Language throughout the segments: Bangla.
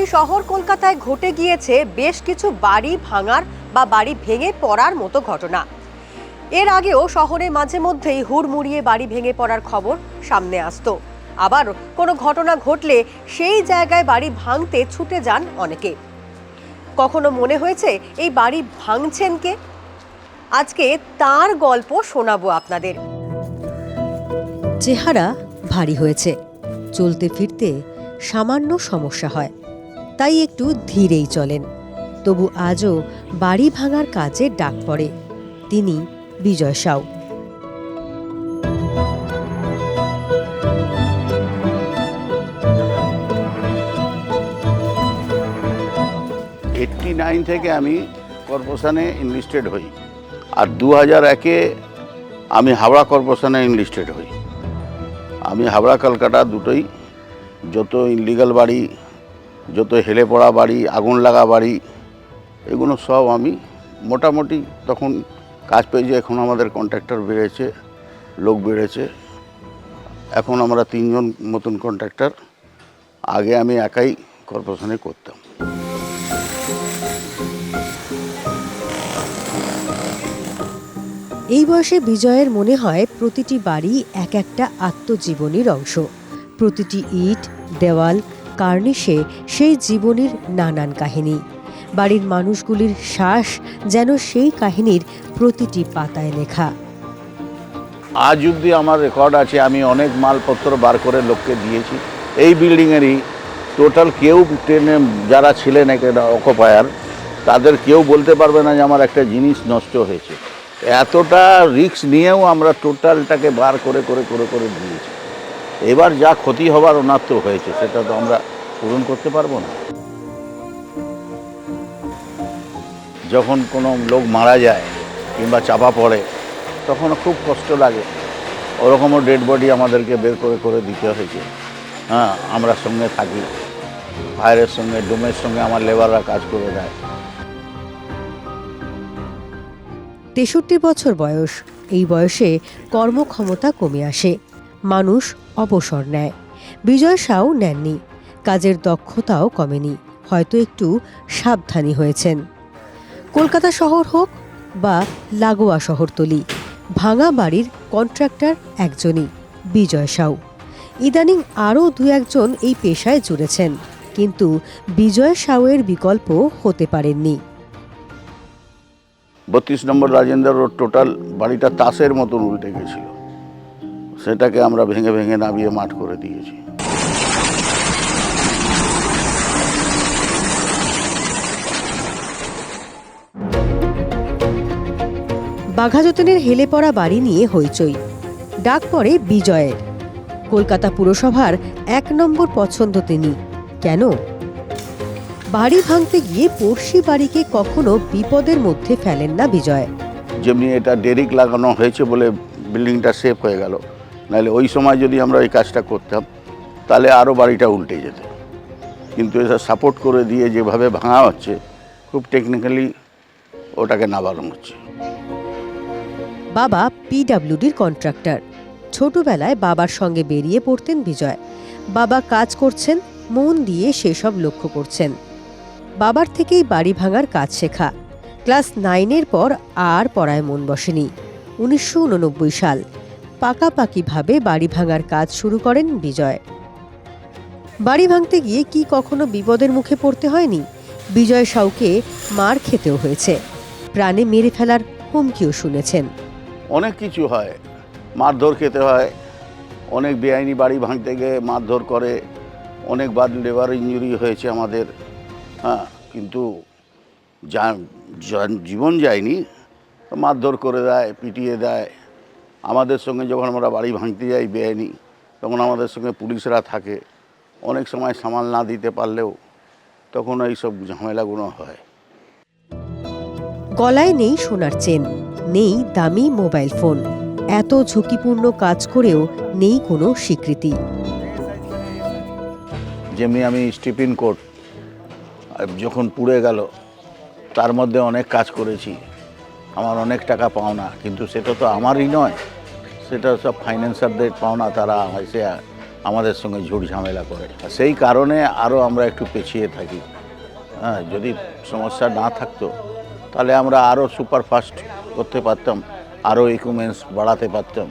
সম্প্রতি শহর কলকাতায় ঘটে গিয়েছে বেশ কিছু বাড়ি ভাঙার বা বাড়ি ভেঙে পড়ার মতো ঘটনা। এর আগেও শহরে মাঝে মধ্যেই হুড়মুড়িয়ে বাড়ি ভেঙে পড়ার খবর সামনে আসতো। আবার কোনো ঘটনা ঘটলে সেই জায়গায় বাড়ি ভাঙতে ছুটে যান অনেকে। কখনো মনে হয়েছে এই বাড়ি ভাঙছেন কে? আজকে তার গল্প শোনাবো আপনাদের। চেহারা ভারী হয়েছে। চলতে ফিরতে সামান্য সমস্যা হয়। তাই একটু ধীরেই চলেন। তবু আজও বাড়ি ভাঙার কাজে ডাক পড়ে। তিনি বিজয় সাউ। এইটটি নাইন থেকে আমি কর্পোরেশনে ইনলিস্টেড হই। আর দু হাজার একে আমি হাওড়া কর্পোরেশনে ইনলিস্টেড হই। আমি হাওড়া, কলকাতা দুটোই যত ইনলিগাল বাড়ি যত হেলে পড়া বাড়ি, আগুন লাগা বাড়ি, এগুলো সব আমি মোটামুটি তখন কাজ পেয়েছি এখন আমাদের কন্ট্রাক্টর বেড়েছে, লোক বেড়েছে। এখন আমরা তিনজন মতন কন্ট্রাক্টর আগে আমি একাই কর্পোরেশনে করতাম। এই বয়সে বিজয়ের মনে হয় প্রতিটি বাড়ি এক একটা আত্মজীবনীর অংশ। প্রতিটি ইট, দেওয়াল কার্নিশে সেই জীবনীর নানান কাহিনী। বাড়ির মানুষগুলির শ্বাস যেন সেই কাহিনীর প্রতিটি পাতায় লেখা। আজ অব্দি আমার রেকর্ড আছে, আমি অনেক মালপত্র বার করে লোককে দিয়েছি। এই বিল্ডিংয়েরই টোটাল কেউ ট্রেনে যারা ছিলেন অকুপায়ার তাদের কেউ বলতে পারবে না যে আমার একটা জিনিস নষ্ট হয়েছে। এতটা রিস্ক নিয়েও আমরা টোটালটাকে বার করে করে করে করে দিয়েছি। এবার যা ক্ষতি হবার ওনার তো হয়েছে, সেটা তো আমরা পূরণ করতে পারব না। যখন কোনো লোক মারা যায় কিংবা চাপা পড়ে তখন খুব কষ্ট লাগে। ওরকমও ডেড বডি আমাদেরকে বের করে করে দিতে হয়েছে। হ্যাঁ আমরা সঙ্গে থাকি। ফায়ারের সঙ্গে, ডোমের সঙ্গে আমার লেবাররা কাজ করে দেয়। তেষট্টি বছর বয়স, এই বয়সে কর্মক্ষমতা কমে আসে। মানুষ অবসর নেয়। বিজয় সাউ নেননি। কাজের দক্ষতাও কমেনি। হয়তো একটু সাবধানী হয়েছেন। কলকাতা শহর হোক বা লাগোয়া শহরতলি, ভাঙা বাড়ির কন্ট্রাক্টর একজনই, বিজয় সাউ ইদানিং আরও দু একজন এই পেশায় জুড়েছেন, কিন্তু বিজয় সাউয়ের বিকল্প হতে পারেননি। বত্রিশ নম্বর রাজেন্দ্র রোড টোটাল বাড়িটা তাসের মতন উল্টে গেছিল। সেটাকে আমরা ভেঙে ভেঙে নামিয়ে মাঠ করে দিয়েছি। বাঘাযতীনের হেলে পড়া বাড়ি নিয়ে হইচই। ডাক পড়ে বিজয়ের। কলকাতা পুরসভার এক নম্বর পছন্দ তিনি। কেন? বাড়ি ভাঙতে গিয়ে পড়শি বাড়িকে কখনো বিপদের মধ্যে ফেলেন না বিজয়। যেমনি এটা ডেরিক লাগানো হয়েছে বলে বিল্ডিংটা সেফ হয়ে গেল। নাহলে ওই সময় যদি আমরা এই কাজটা করতাম, তাহলে আরও বাড়িটা উল্টে যেত। কিন্তু এটা সাপোর্ট করে দিয়ে যেভাবে ভাঙা হচ্ছে, খুব টেকনিক্যালি ওটাকে নাবানো হচ্ছে। বাবা পিডাব্লিউডির কন্ট্রাক্টর ছোটবেলায় বাবার সঙ্গে বেরিয়ে পড়তেন বিজয়। বাবা কাজ করছেন, মন দিয়ে সেসব লক্ষ্য করছেন। বাবার থেকেই বাড়ি ভাঙার কাজ শেখা। ক্লাস নাইনের পর আর পড়ায় মন বসেনি। উনিশশো উননব্বই সাল। পাকাপাকিভাবে বাড়ি ভাঙার কাজ শুরু করেন বিজয়। বাড়ি ভাঙতে গিয়ে কি কখনো বিপদের মুখে পড়তে হয়নি? বিজয় সাউকে মার খেতেও হয়েছে। প্রাণে মেরে ফেলার হুমকিও শুনেছেন। অনেক কিছু হয়। মারধর খেতে হয়। অনেক বেআইনি বাড়ি ভাঙতে গিয়ে মারধর করে। অনেকবার লেবার ইঞ্জুরি হয়েছে আমাদের। হ্যাঁ কিন্তু জীবন যায়নি। মারধর করে দেয়, পিটিয়ে দেয়। আমাদের সঙ্গে যখন আমরা বাড়ি ভাঙতে যাই বেআইনি তখন আমাদের সঙ্গে পুলিশরা থাকে। অনেক সময় সামাল না দিতে পারলেও তখন এইসব ঝামেলাগুলো হয়। গলায় নেই সোনার চেন নেই দামি মোবাইল ফোন। এত ঝুঁকিপূর্ণ কাজ করেও নেই কোনো স্বীকৃতি। যেমনি আমি স্টিফিন কোট যখন পুড়ে গেল তার মধ্যে অনেক কাজ করেছি। আমার অনেক টাকা পাওনা কিন্তু সেটা তো আমারই নয়। সেটা সব ফাইন্যান্সারদের পাওনা, তারা এসে আমাদের সঙ্গে ঝুট ঝামেলা করে। সেই কারণে আরও আমরা একটু পেছিয়ে থাকি। হ্যাঁ যদি সমস্যা না থাকতো, তাহলে আমরা আরও সুপারফাস্ট করতে পারতাম আরও ইকুইপমেন্টস বাড়াতে পারতাম।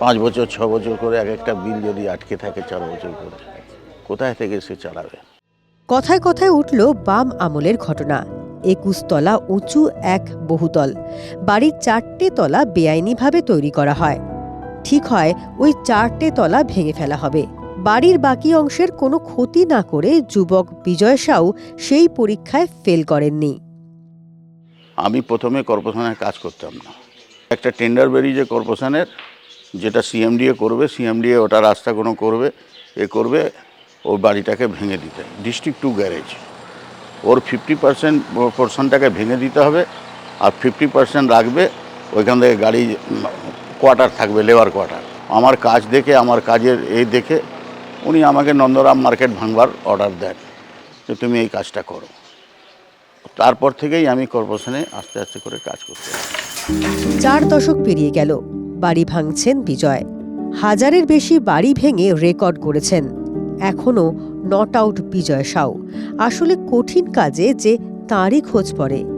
পাঁচ বছর, ছ বছর করে এক একটা বিল যদি আটকে থাকে চার বছর করে, কোথায় থেকে সে চালাবে? কথায় কথায় উঠল বাম আমলের ঘটনা। একুশ তলা উঁচু এক বহুতল। বাড়ির চারটে তলা বেআইনিভাবে তৈরি করা হয়। ঠিক হয়, ওই চারটে তলা ভেঙে ফেলা হবে। বাড়ির বাকি অংশের কোনো ক্ষতি না করে যুবক বিজয় সাউ সেই পরীক্ষায় ফেল করেননি। আমি প্রথমে কর্পোরেশনের কাজ করতাম না। একটা টেন্ডার বেরিয়েছে কর্পোরেশনের, যেটা সিএমডিএ করবে সিএমডিএ ওটা রাস্তা কোনো করবে, এ করবে ওর বাড়িটাকে ভেঙে দিতে। ডিস্ট্রিক্ট টু গ্যারেজ ওর ফিফটি পার্সেন্ট পোর্শনটাকে ভেঙে দিতে হবে আর ফিফটি পার্সেন্ট রাখবে, ওইখান থেকে গাড়ি কোয়ার্টার থাকবে লেবার কোয়ার্টার আমার কাজ দেখে, আমার কাজের এই দেখে উনি আমাকে নন্দরাম মার্কেট ভাঙবার অর্ডার দেন যে তুমি এই কাজটা করো। তারপর থেকেই আমি কর্পোরেশনে আস্তে আস্তে করে কাজ লাগি। চার দশক পেরিয়ে গেল, বাড়ি ভাঙছেন বিজয়। হাজারের বেশি বাড়ি ভেঙে রেকর্ড করেছেন এখনও নট আউট বিজয় সাউ। আসলে কঠিন কাজে যে তাঁরই খোঁজ পড়ে।